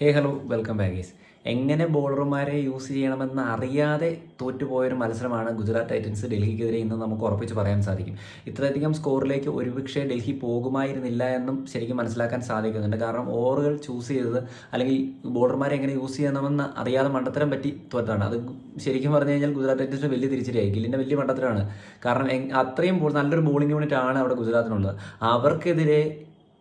ഹേ hello welcome ബാഗീസ് എങ്ങനെ ബോളർമാരെ use ചെയ്യണമെന്ന് അറിയാതെ തോറ്റുപോയൊരു മത്സരമാണ് ഗുജറാത്ത് ടൈറ്റൻസ് ഡൽഹിക്കെതിരെ ഇന്ന് നമുക്ക് ഉറപ്പിച്ച് പറയാൻ സാധിക്കും. ഇത്രയധികം സ്കോറിലേക്ക് ഒരുപക്ഷേ ഡൽഹി പോകുമായിരുന്നില്ല എന്നും ശരിക്കും മനസ്സിലാക്കാൻ സാധിക്കുന്നുണ്ട്. കാരണം ഓവറുകൾ ചൂസ് ചെയ്തത് അല്ലെങ്കിൽ ബോളർമാരെ എങ്ങനെ യൂസ് ചെയ്യണമെന്ന് അറിയാതെ മണ്ടത്തരം പറ്റി തോറ്റാണ് അത് ശരിക്കും പറഞ്ഞു കഴിഞ്ഞാൽ ഗുജറാത്ത് ടൈറ്റൻസിന് വലിയ തിരിച്ചടിയായി. ഗില്ലിന്റെ വലിയ മണ്ടത്തരമാണ്. കാരണം അത്രയും നല്ലൊരു ബോളിംഗ് യൂണിറ്റ് ആണ് അവിടെ ഗുജറാത്തിനുള്ളത്. അവർക്കെതിരെ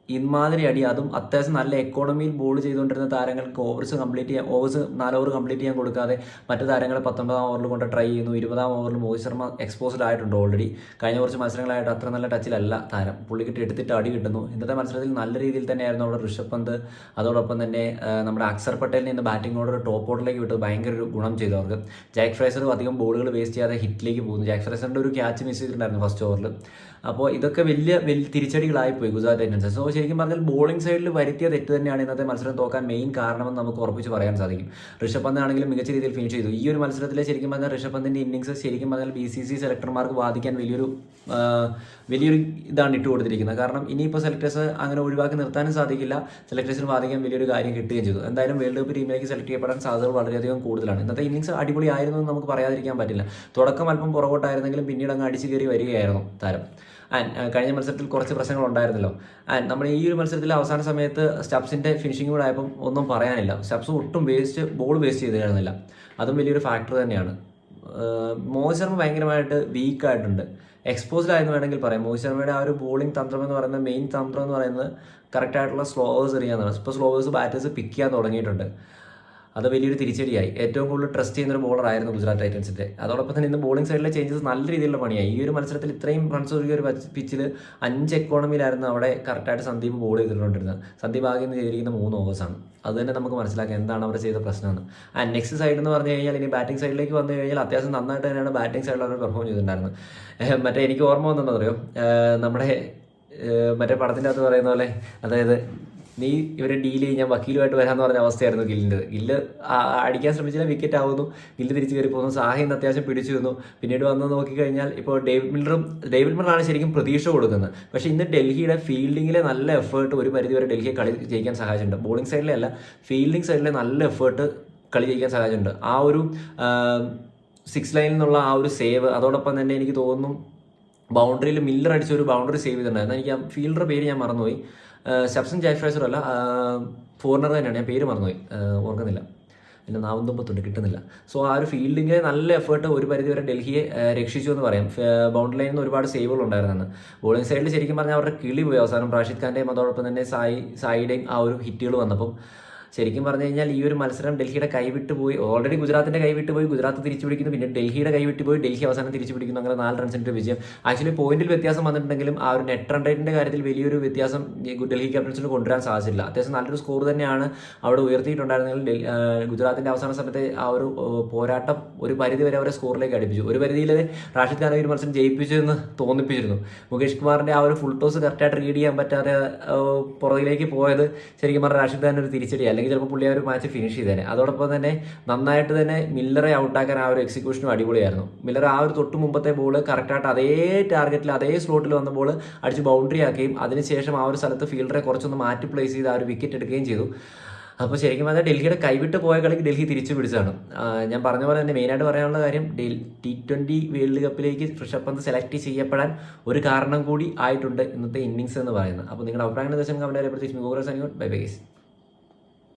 ഇമാതിരി അടി. അതും അത്യാവശ്യം നല്ല എക്കോണമിയിൽ ബോൾ ചെയ്തുകൊണ്ടിരുന്ന താരങ്ങൾക്ക് ഓവേഴ്സ് കംപ്ലീറ്റ് ചെയ്യാൻ ഓവേഴ്സ് നാല് ഓവർ കംപ്ലീറ്റ് ചെയ്യാൻ കൊടുക്കാതെ മറ്റു താരങ്ങൾ പത്തൊമ്പതാം ഓവറിൽ കൊണ്ട് ട്രൈ ചെയ്യുന്നു. ഇരുപതാം ഓവറിൽ മോഹിത് ശർമ്മ എക്സ്പോസ്ഡ് ആയിട്ടുണ്ട് ഓൾറെഡി കഴിഞ്ഞ കുറച്ച് മത്സരങ്ങളായിട്ട് അത്ര നല്ല ടച്ചിലല്ല താരം. പുള്ളിക്കിട്ട് എടുത്തിട്ട് അടി കിട്ടുന്നു. ഇന്നത്തെ മത്സരത്തിൽ നല്ല രീതിയിൽ തന്നെയായിരുന്നു അവിടെ ഋഷഭ് പന്ത്. അതോടൊപ്പം തന്നെ നമ്മുടെ അക്സർ പട്ടേലിനെ ഇന്ന് ബാറ്റിംഗ് ഓർഡർ ടോപ്പ് ഓർഡറിലേക്ക് വിട്ട് ഭയങ്കര ഒരു ഗുണം ചെയ്തു അവർക്ക് ജാക്ക് ഫ്രൈസറും അധികം ബോളുകൾ വേസ്റ്റ് ചെയ്യാതെ ഹിറ്റിലേക്ക് പോകുന്നു. ജാക്ക് ഫ്രൈസറിന്റെ ഒരു ക്യാച്ച് മിസ് ചെയ്തിട്ടുണ്ടായിരുന്നു ഫസ്റ്റ് ഓവറിൽ അപ്പോൾ ഇതൊക്കെ വലിയ വലിയ തിരിച്ചടികളായിപ്പോയി ഗുജറാത്ത് ടൈറ്റൻസ് സോ ശരിക്കും പറഞ്ഞാൽ ബോളിംഗ് സൈഡിൽ വരുത്തിയ തെറ്റ് തന്നെയാണ് ഇന്നത്തെ മത്സരം തോക്കാൻ മെയിൻ കാരണമെന്ന് നമുക്ക് ഉറപ്പിച്ച് പറയാൻ സാധിക്കും. ഋഷഭ് പന്ത് ആണെങ്കിലും മികച്ച രീതിയിൽ ഫിനിഷ് ചെയ്തു. ഈ ഒരു മത്സരത്തിൽ ശരിക്കും പറഞ്ഞാൽ ഋഷഭ് പന്തിന്റെ ഇന്നിങ്സ് ശരിക്കും പറഞ്ഞാൽ ബി സി സി സെലക്ടർമാർക്ക് ബാധിക്കാൻ വലിയൊരു വലിയൊരു ഇതാണ് ഇട്ട് കൊടുത്തിരിക്കുന്നത്. കാരണം ഇനിയിപ്പോൾ സെലക്ടേഴ്സ് അങ്ങനെ ഒഴിവാക്കി നിർത്താനും സാധിക്കില്ല. സെലക്ടേഴ്സിന് ബാധിക്കാൻ വലിയൊരു കാര്യം കിട്ടുകയും ചെയ്തു. എന്തായാലും വേൾഡ് കപ്പ് ടീമിലേക്ക് സെലക്ട് ചെയ്യപ്പെടാൻ സാധ്യതകൾ വളരെയധികം കൂടുതലാണ്. ഇന്നത്തെ ഇന്നിംഗ്സ് അടിപൊളിയായിരുന്നു എന്ന് നമുക്ക് പറയാതിരിക്കാൻ പറ്റില്ല. തുടക്കം അല്പം പുറകോട്ടായിരുന്നെങ്കിലും പിന്നീട് അങ്ങ് അടിച്ചു കയറി വരികയായിരുന്നു താരം. ആൻഡ് കഴിഞ്ഞ മത്സരത്തിൽ കുറച്ച് പ്രശ്നങ്ങൾ ഉണ്ടായിരുന്നല്ലോ. ആൻഡ് നമ്മുടെ ഈ ഒരു മത്സരത്തിൽ അവസാന സമയത്ത് സ്റ്റബ്സിന്റെ ഫിനിഷിംഗ് കൂടെ ആയപ്പം ഒന്നും പറയാനില്ല. സ്റ്റബ്സ് ഒട്ടും വേസ്റ്റ് ബോൾ വേസ്റ്റ് ചെയ്തിരുന്നില്ല അതും വലിയൊരു ഫാക്ടർ തന്നെയാണ്. മോഹിത് ശർമ്മ ഭയങ്കരമായിട്ട് വീക്കായിട്ടുണ്ട് എക്സ്പോസ്ഡ് ആയെന്ന് വേണമെങ്കിൽ പറയാം. മോഹിത് ശർമ്മയുടെ ആ ഒരു ബോളിംഗ് തന്ത്രം എന്ന് പറയുന്നത് മെയിൻ തന്ത്രം എന്ന് പറയുന്നത് കറക്റ്റായിട്ടുള്ള സ്ലോവേഴ്സ് എറിയാന്നാണ് ഇപ്പോൾ സ്ലോവേഴ്സ് ബാറ്റേഴ്സ് പിക്ക് ചെയ്യാൻ തുടങ്ങിയിട്ടുണ്ട്. അത് വലിയൊരു തിരിച്ചടിയായി. ഏറ്റവും കൂടുതൽ ട്രസ്റ്റ് ചെയ്യുന്ന ഒരു ബോളർ ആയിരുന്നു ഗുജറാത്ത് ടൈറ്റൻസിന്റെ അതോടൊപ്പം തന്നെ ഇന്ന് ബോളിംഗ് സൈഡിലെ ചേഞ്ചസ് നല്ല രീതിയിലുള്ള പണിയായി. ഈ ഒരു മത്സരത്തിൽ ഇത്രയും റൺസ് ഒരുക്കിയ ഒരു പിച്ചിൽ അഞ്ച് എക്കോണമിയിലായിരുന്നു അവിടെ കറക്റ്റായിട്ട് സന്ദീപ് ബോൾ ചെയ്തിട്ടുണ്ടിരുന്നത് സന്ദീപ് ആകെ ചെയ്തിരിക്കുന്ന മൂന്ന് ഓവേഴ്സാണ് അത് തന്നെ നമുക്ക് മനസ്സിലാക്കാം എന്താണ് അവർ ചെയ്ത പ്രശ്നമാണ് ആൻഡ് നെക്സ്റ്റ് സൈഡ് എന്ന് പറഞ്ഞു കഴിഞ്ഞാൽ ഇനി ബാറ്റിംഗ് സൈഡിലേക്ക് വന്നു കഴിഞ്ഞാൽ അത്യാവശ്യം നന്നായിട്ട് തന്നെയാണ് ബാറ്റിംഗ് സൈഡിൽ അവർ പെർഫോം ചെയ്തിട്ടുണ്ടായിരുന്നത്. മറ്റേ എനിക്ക് ഓർമ്മ വന്നെന്ന് പറയും നമ്മുടെ മറ്റേ പടത്തിന്റെ അകത്ത് പറയുന്ന പോലെ അതായത് നീ ഇവരെ ഡീൽ ചെയ്ത് ഞാൻ വക്കീലുമായിട്ട് വരാമെന്ന് പറഞ്ഞ അവസ്ഥയായിരുന്നു ഗില്ലിന്റെ. ഗില്ല് അടിക്കാൻ ശ്രമിച്ചാൽ വിക്കറ്റ് ആവുന്നു. ഗില്ല് തിരിച്ച് കയറി പോകുന്നു. സാഹി ഇന്ന് അത്യാവശ്യം പിടിച്ചു വന്നു പിന്നീട് വന്ന് നോക്കിക്കഴിഞ്ഞാൽ ഇപ്പോൾ ഡേവിഡ് മില്ലറും ഡേവിഡ് മില്ലറാണ് ശരിക്കും പ്രതീക്ഷ കൊടുക്കുന്നത്. പക്ഷേ ഇന്ന് ഡൽഹിയുടെ ഫീൽഡിങ്ങിലെ നല്ല എഫേർട്ട് ഒരു പരിധി വരെ ഡൽഹിയെ കളി ജയിക്കാൻ സഹായിച്ചിട്ടുണ്ട് ബോളിംഗ് സൈഡിലെ അല്ല ഫീൽഡിംഗ് സൈഡിലെ നല്ല എഫേർട്ട് കളി ജയിക്കാൻ സഹായിച്ചിട്ടുണ്ട് ആ ഒരു സിക്സ് ലൈനിൽ നിന്നുള്ള ആ ഒരു സേവ് അതോടൊപ്പം തന്നെ എനിക്ക് തോന്നുന്നു ബൗണ്ടറിയിൽ മില്ലർ അടിച്ച ഒരു ബൗണ്ടറി സേവ് ചെയ്തിട്ടുണ്ടായിരുന്നു. എനിക്ക് ആ ഫീൽഡറുടെ പേര് ഞാൻ മറന്നുപോയി. സെപ്സൺ ജാഫ്രൈസർ അല്ല ഫോറിനർ തന്നെയാണ്. ഞാൻ പേര് മറന്നുപോയി. ഓർക്കുന്നില്ല. എന്റെ നാവും തുമ്പത്തുണ്ട് കിട്ടുന്നില്ല. സോ ആ ഒരു ഫീൽഡിങ്ങിലെ നല്ല എഫേർട്ട് ഒരു പരിധി വരെ ഡൽഹിയെ രക്ഷിച്ചു എന്ന് പറയാം. ബൗണ്ടറി ലൈനിൽ നിന്ന് ഒരുപാട് സേവുകൾ ഉണ്ടായിരുന്നു ബോളിംഗ് സൈഡിൽ ശരിക്കും പറഞ്ഞാൽ അവരുടെ കിളി പോയി അവസാനം. റാഷിദ് ഖാന്റെയും അതോടൊപ്പം തന്നെ സായി സായിയുടെയും ആ ഒരു ഹിറ്റുകൾ വന്നപ്പം. ശരിക്കും പറഞ്ഞു കഴിഞ്ഞാൽ ഈ ഒരു മത്സരം ഡൽഹിയുടെ കൈവിട്ട് പോയി ഓൾറെഡി ഗുജറാത്തിന്റെ കൈവിട്ട് പോയി ഗുജറാത്ത് തിരിച്ചു പിടിക്കുന്നു പിന്നെ ഡൽഹിയുടെ കൈവിട്ട് പോയി ഡൽഹി അവസാനം തിരിച്ചു പിടിക്കുന്നു അങ്ങനെ നാല് റൺസിന്റെ ഒരു വിജയം. ആക്ച്വലി പോയിന്റിൽ വ്യത്യാസം വന്നിട്ടുണ്ടെങ്കിലും ആ ഒരു നെറ്റ് റൺ റേറ്റിന്റെ കാര്യത്തിൽ വലിയൊരു വ്യത്യാസം ഡൽഹി ക്യാപിറ്റൽസിന് കൊണ്ടുവരാൻ സാധിച്ചില്ല. അത്യാവശ്യം നല്ലൊരു സ്കോർ തന്നെയാണ് അവിടെ ഉയർത്തിയിട്ടുണ്ടായിരുന്നെങ്കിൽ ഗുജറാത്തിന്റെ അവസാന സമയത്തെ ആ ഒരു പോരാട്ടം ഒരു പരിധി വരെ അവരെ സ്കോറിലേക്ക് അടുപ്പിച്ചു. ഒരു പരിധിയിൽ റാഷിദ് ഖാൻ ഒരു മത്സരം ജയിപ്പിച്ചു എന്ന് തോന്നിപ്പിച്ചിരുന്നു. മുകേഷ് കുമാറിന്റെ ആ ഒരു ഫുൾ ടോസ് കറക്റ്റായിട്ട് റീഡ് ചെയ്യാൻ പറ്റാതെ പുറകിലേക്ക് പോയത് ശരിക്കും പറഞ്ഞാൽ റാഷിദ് ഖാൻ ഒരു തിരിച്ചടി അല്ലെങ്കിൽ ചിലപ്പോൾ പുള്ളി ആ ഒരു മാച്ച് ഫിനിഷ് ചെയ്തേനെ. അതോടൊപ്പം തന്നെ നന്നായിട്ട് തന്നെ മില്ലറെ ഔട്ടാക്കാൻ ആ ഒരു എക്സിക്യൂഷനും അടിപൊളിയായിരുന്നു. മില്ലർ ആ ഒരു തൊട്ട് മുമ്പത്തെ ബോൾ കറക്റ്റായിട്ട് അതേ ടാർഗറ്റിൽ അതേ സ്ലോട്ടിൽ വന്ന ബോൾ അടിച്ച് ബൗണ്ടറി ആക്കുകയും അതിനുശേഷം ആ ഒരു സ്ഥലത്ത് ഫീൽഡറെ കുറച്ചൊന്ന് മാറ്റി പ്ലേസ് ചെയ്ത് ആ ഒരു വിക്കറ്റ് എടുക്കുകയും ചെയ്തു. അപ്പോൾ ശരിക്കും പറഞ്ഞാൽ ഡൽഹിയുടെ കൈവിട്ട് പോയ കളിക്ക് ഡൽഹി തിരിച്ചു പിടിച്ചതാണ്. ഞാൻ പറഞ്ഞ പോലെ തന്നെ മെയിനായിട്ട് പറയാനുള്ള കാര്യം ടി ട്വന്റി വേൾഡ് കപ്പിലേക്ക് ഋഷഭ് പന്ത് സെലക്ട് ചെയ്യപ്പെടാൻ ഒരു കാരണം കൂടി ആയിട്ടുണ്ട് ഇന്നത്തെ ഇന്നിങ്സ് എന്ന് പറയുന്നത്. അപ്പോൾ നിങ്ങളുടെ അഭിപ്രായം ദിവസം കമന്റ് പ്രത്യേകിച്ച് ബൈ ബൈ ഗൈസ്